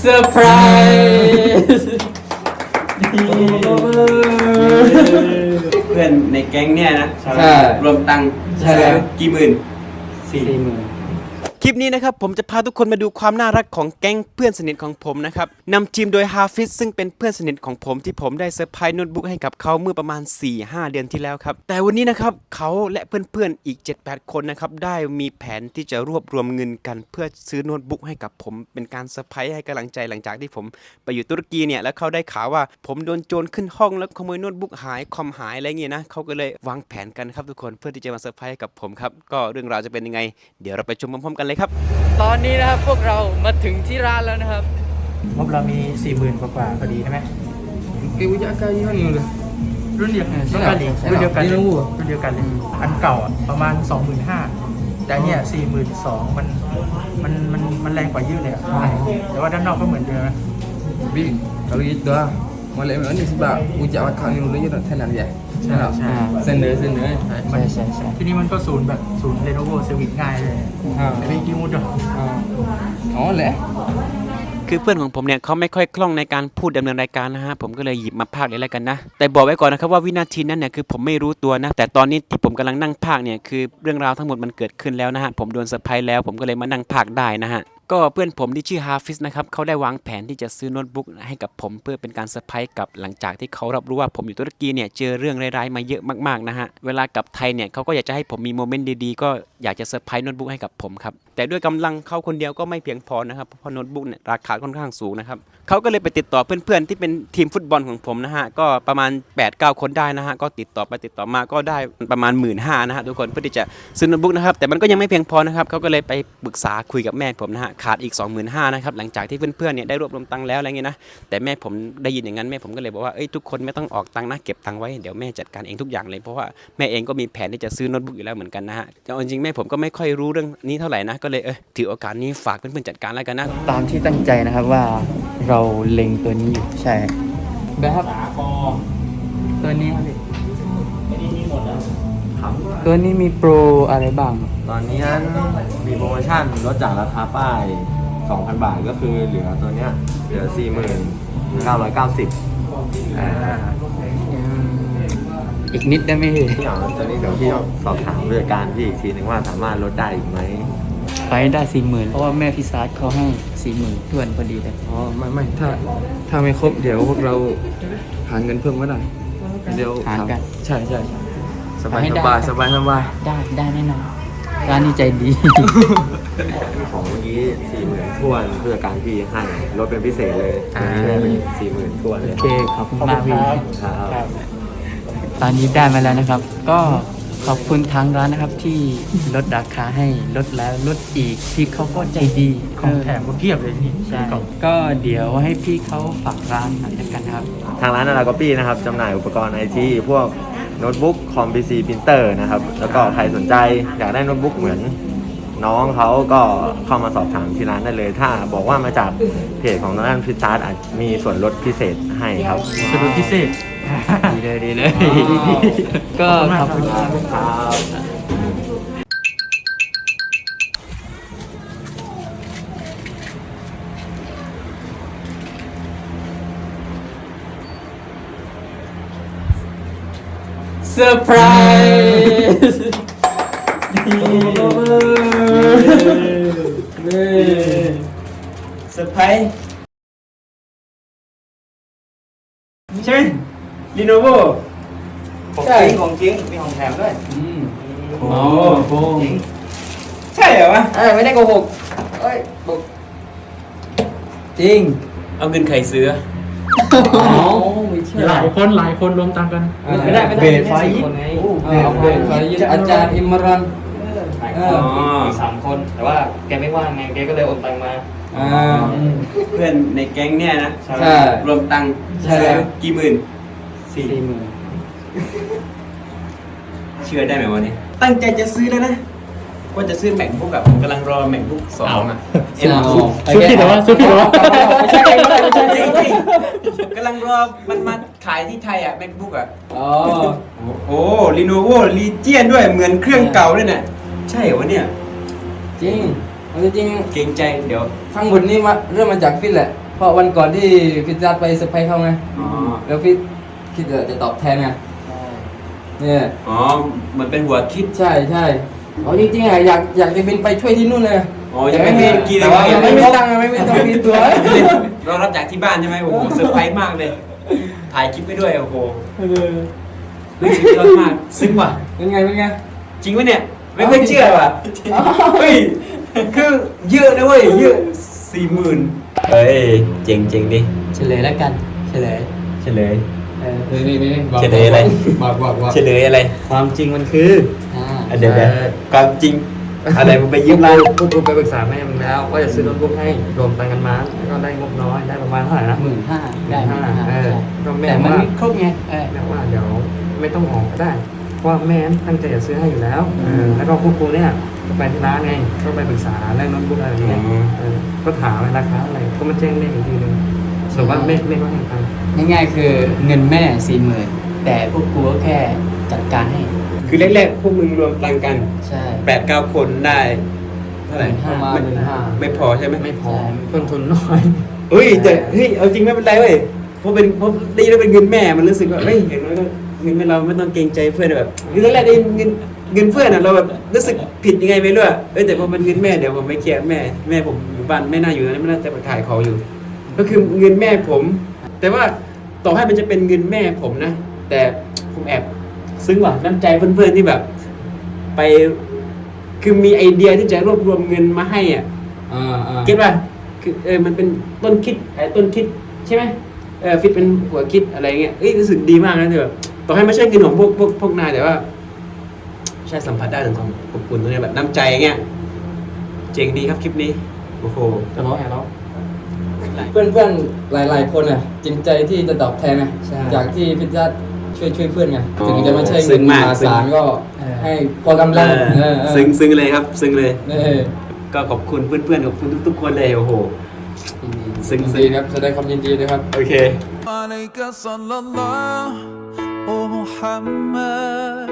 เซอร์ไพรส์เพื่อนในแก๊งเนี่ยนะใช่รวมตังค์ใช่แล้วกี่หมื่นสี่หมื่น คลิปนี้นะครับผมจะพาทุกคนมาดูความน่ารักของแก๊งเพื่อนสนิทของผมนะครับนำทีมโดยฮาฟิซซึ่งเป็นเพื่อนสนิทของผมที่ผมได้เซอร์ไพรส์โน้ตบุ๊กให้กับเขาเมื่อประมาณ 4-5 เดือนที่แล้วครับ แต่วันนี้นะครับเขาและเพื่อนๆอีก 7-8 คนนะครับได้มีแผนที่จะรวบรวมเงินกัน เพื่อซื้อโน้ตบุ๊กให้กับผม เป็นการเซอร์ไพรส์ให้กำลังใจหลังจากที่ผมไปอยู่ตุรกีเนี่ยแล้วเขาได้ข่าวว่าผมโดนโจรขึ้นห้องแล้วขโมยโน้ตบุ๊กหายคอมหายอะไรเงี้ยนะเขาก็เลยวางแผนกันครับทุกคนเพื่อที่จะมาเซอร์ไพรส์กับผมครับก็เรื่องราวจะเป็นยังไง เดี๋ยวเราไปชมพร้อมๆกันเลยครับ ตอนนี้นะครับพวกเรามาถึงที่ร้านแล้วนะครับงบเรามีสี่หมื่นกว่าๆพอดีใช่ไหม Kayak bujak kayu kan ni udah. รุ่นเดียวกันใช่รุ่นไหมกันเลยใช่ไหมรุ่นเดียวกันเลยนี่รู้รุ่นเดียวกันเลยอันเก่าอะประมาณสองหมื่นห้าแต่เนี่ยสี่หมื่นสองมันมันมันมันแรงกว่าเยอะเลยอะแต่ว่าด้านนอกก็เหมือนเดิมนะ Tapi kalau gitu lah. Molek memang ni sebab bujak makan ni dulu je nak tenang je. ใช่ใช่ Sender sender. มันที่นี่มันก็ศูนย์แบบศูนย์เรโนโวเซอร์วิสง่ายเลย Ha. แต่ไม่กี่มุดอะ Ha. Oh leh. คือเพื่อนของผมเนี่ยเขาไม่ค่อยคล่องในการพูดดำเนินรายการนะฮะผมก็เลยหยิบมาพากเลยแล้วกันนะ แต่บอกไว้ก่อนนะครับว่าวินาทีนั้นเนี่ยคือผมไม่รู้ตัวนะ แต่ตอนนี้ที่ผมกำลังนั่งพากเนี่ยคือเรื่องราวทั้งหมดมันเกิดขึ้นแล้วนะฮะผมโดนเซอร์ไพรส์แล้ว ผมก็เลยมานั่งพากได้นะฮะ ก็เพื่อนผมที่ชื่อฮาฟิสนะครับเขาได้วางแผนที่จะซื้อโน้ตบุ๊กให้กับผมเพื่อเป็นการเซอร์ไพรส์กับหลังจากที่เขารับรู้ว่าผมอยู่ตุรกีเนี่ยเจอเรื่องร้ายๆมาเยอะมากๆนะฮะเวลากลับไทยเนี่ยเขาก็อยากจะให้ผมมีโมเมนต์ดีๆก็อยากจะเซอร์ไพรส์โน้ตบุ๊กให้กับผมครับแต่ด้วยกำลังเขาคนเดียวก็ไม่เพียงพอนะครับเพราะโน้ตบุ๊กเนี่ยราคาค่อนข้างสูงนะครับเขาก็เลยไปติดต่อเพื่อนๆที่เป็นทีมฟุตบอลของผมนะฮะก็ประมาณ 8-9 คนได้นะฮะก็ติดต่อไปติดต่อมาก็ได้ประมาณ 1 5ื่นนะฮะทุกคนเพื่อที่จะซื้อโน้ตบุ๊กนะครับแต่มันก็ยังไม่เพียงพอนะครับเขาก็เลยไปปรึกษาคุยกับแม่ผมนะฮะขาดอีก 25,000นะครับหลังจากที่เพื่อนๆเนี่ยได้รวบรวมตังค์แล้วอะไรเงี้ยนะแต่แม่ผมได้ยินอย่างนั้นแม่ผมก็เลยบอกว่าเอ้ยทุกคนไม่ต้องออกตังค์นะเก็บตังค์ไว้เดี๋ยวแม่จัดการเองทุกอย่างเลยเพราะว่าแม่เองก็มีแผนที่จะซื้อโน้ตบุ๊กอยู่แล้วเหมือนกันนะฮะแต่เอาจริงๆแม่ผมก็ไม่ค่อยรู้เรื่องนี้เท่าไหร่นะก็เลยเออถือโอกาสนี้ฝากเพื่อนๆจัดการแล้วกันนะตามที่ตั้งใจนะครับว่าเราเล็งตัวนี้อยู่ใช่แบบตัวนี้ ตัวนี้มีโปรอะไรบ้าง ตอนนี้มีโปรโมชั่นลดจากราคาป้าย 2,000 บาทก็คือเหลือตัวเนี้ยเหลือ 49,990อ่าอีกนิดได้ไหมพี่ที่เอาตัวนี้เดี๋ยวพี่ต้องสอบถามผู้จัดการพี่อีกทีนึงว่าสามารถลดได้อีกไหมไปได้สี่หมื่นเพราะว่าแม่พี่ซาร์ดเขาให้สี่หมื่นทวนพอดีเลยอ๋อไม่ไม่ถ้าถ้าไม่ครบเดี๋ยวพวกเราหาเงินเพิ่มก็ได้เดี๋ยวหารกัน ใช่ใช่ สบายให้สได้บายสบายสบายได้ได้แน่นอนร้านนี้ใจดี ของเมื่อกี้40,000ทวนผู้จัดการพี่ให้ลดเป็นพิเศษเลยอันนี้ได้เป็น40,000ทวนเลยโอเคขอบคุณมากพี่ครับตอนนี้ได้มาแล้วนะครับ ก็ขอบคุณทางร้านนะครับที่ลดราคาให้ลดแล้วลดอีกพี่เขาก็ใจดีของแถมก็เพียบเลยนี่ใช่กล่องก็เดี๋ยวให้พี่เขาฝากร้านหน่อยแล้วกันนะครับ ทางร้านนาราก๊อปปี้นะครับจำหน่ายอุปกรณ์ไอทีพวก โน้ตบุ๊กคอมพีซีพิมพ์เตอร์นะครับ แล้วก็ใครสนใจอยากได้โน้ตบุ๊กเหมือนน้องเขาก็เข้ามาสอบถามที่ร้านได้เลย ถ้าบอกว่ามาจากเพจของน้องอันฟิตซาร์อาจมีส่วนลดพิเศษให้ครับ สรุปพิเศษ ดีเลยดีเลย ก็ขอบคุณมากครับ อร์ไพรส์เซอร์ไพรส์ใช่ไหมลีโนโวของจริงของจริงมีของแถมด้วยโอ้โหใช่เหรอวะเอ้ยไม่ได้โกหกเอ้ยบอกจริง เอาเงินใครซื้อ หลายคนหลายคนรวมตังค์กันไม่ได้ไม่ได้เบสไฟคนไงเอาเบสไฟยินอาจารย์อิมรันเออมีสามคน แต่ว่าแกไม่ว่างไงแกก็เลยโอนตังมาอ่าเพื่อนในแก๊งเนี่ยนะใช่รวมตังค์ใช่แล้วกี่หมื่นสี่หมื่นเชื่อได้ไหมวันนี้ตั้งใจจะซื้อแล้วนะ ว่าจะซื้อแม c บุ๊กอะผมกำลังรอแม c บุ๊กสองอะเอ็มเอาซุปผิดเหรอวะซุปผิดเหรอวะไม่ใช่ไม่ใช่ไม่ใช่จริงจริงๆกำลังรอมันมาขายที่ไทยอะแม c บุ๊กอะอ๋อโอ้ลีโนโวลีเจียนด้วยเหมือนเครื่องเก่าด้วยเนี่ยใช่เหรอวะเนี่ยจริงมันจริงเกรงใจเดี๋ยวทั้งหมดนี้มาเริ่มมาจากฟินแหละเพราะวันก่อนที่พี่จัดไปเซอร์ไพรส์เขาไงอ๋อแล้วพี่คิดว่าจะตอบแทนไงเนี่ยอ๋อเหมือนเป็นหัวคิดใช่ใช่ อ๋อจริงๆอะอยากอยากจะบินไปช่วยที่นู่นเลยอ๋อยังไม่มีกี่แต่ว่าเลยยังไม่มีตังค์ไม่มีตังค์มีตัว เรารับจากที่บ้านใช่ไหมโอ้โหเซอร์ไพรส์มากเลย ถ่ายคลิปไปด้วยโอ้โหเฮ้ยสุดยอดมากซึ้งว่ะ เป็นไงเป็นไง จริงวะเนี่ย ไม่ค่อยเชื่อว่ะเฮ้ยคือเยอะนะเว้ยเยอะสี่หมื่นเฮ้ยเจ๋งเจ๋งดิเฉลยแล้วกัน เฉลย เฉลยเออนี่นี่นี่เฉลยอะไรบอกบอกบอกเฉลยอะไร ความจริงมันคืออ่าอะ เดี๋ยวเดี๋ยวความจริงอะไรมึงไปยืมเราเราพวกกูไปปรึกษาแม่มึงแล้วว่าจะซื้อโน้ตบุ๊กให้รวมตังค์กันมาแล้วก็ได้งบน้อยได้ประมาณเท่าไหร่นะหมื่นห้าได้หมื่นห้าเออก็แม่แต่มันว่าไม่ครบไงเออ แม่ว่าเดี๋ยวไม่ต้องออกก็ได้เพราะว่าแม่ตั้งใจจะซื้อให้อยู่แล้วเออแล้วก็พวกกูเนี่ยก็ไปที่ร้านไงก็ไปปรึกษาเรื่องโน้ตบุ๊กอะไรอย่างเงี้ยเออก็ถามว่าราคาอะไรก็มาแจ้งแม่อีกทีนึงส่วนว่าแม่แม่ก็ให้ตังค์ง่ายๆคือเงินแม่สี่หมื่นแต่พวกกูก็แค่จัดการให้ คือแรกๆพวกมึงรวมตังค์กันใช่ แปดเก้าคนได้เท่าไหร่ห้าประมาณไม่หมื่นห้า ไม่พอใช่ไหมไม่พอใช่ต้นทุนน้อย เฮ้ยแต่เฮ้ยเอาจริงไม่เป็นไรเว้ยเพราะเป็นเพราะได้ยินว่าเป็นเงินแม่มันรู้สึกว่าเฮ้ยเห็นไหมก็เงินเราไม่ต้องเกรงใจเพื่อนแบบคือตอนแรกได้เงินเงินเพื่อนอะเราแบบรู้สึกผิดยังไงไม่รู้อะเอ้ยแต่พอเป็นเงินแม่เดี๋ยวผมไปเคลียร์แม่แม่ผมอยู่บ้านไม่น่าอยู่นะไม่น่าจะไปขายของอยู่ ก็คือเงินแม่ผม แต่ว่าต่อให้มันจะเป็นเงินแม่ผมนะ แต่ผมแอบ ซึ้งว่ะน้ำใจเพื่อนๆที่แบบ ไปคือมีไอเดียที่จะรวบรวมเงินมาให้อะอ่าอ่าคิดว่าคือเออมันเป็นต้นคิดไอ้ต้นคิดใช่ไหมเออฟิตเป็นหัวคิดอะไรเงี้ยเอ้ยรู้สึกดีมากนะที่แบบต่อให้ไม่ใช่เงินของพวกพวกพวกนายแต่ว่า ใช่สัมผัสได้ถึงความอบอุ่นตรงเนี้ยแบบน้ำใจเงี้ยเจ๋งดีครับคลิปนี้โอ้โหจะร้องแอบร้องเพื่อนเพื่อนๆหลาย ๆ คนอะจริงใจที่จะตอบแทนนะใช่จากที่พิจาร ช่วยช่วยเพื่อนไง อ๋อ ถึงจะไม่ใช่ ซึ้ เงิน ง ม มาก หา ซึ้ง ศาลก็ เออ ให้พอกำลัง เออ เออเออ ซึ้งซึ้งเลยครับ ซึ้งเลย เออ ก็ขอบคุณเพื่อนๆขอบคุณทุกๆคนเลยโอ้โห ซึ้ง ดี ซึ้ง ครับแสดงความยินดีด้วยครับ โอเค عليك صلى الله ومحمد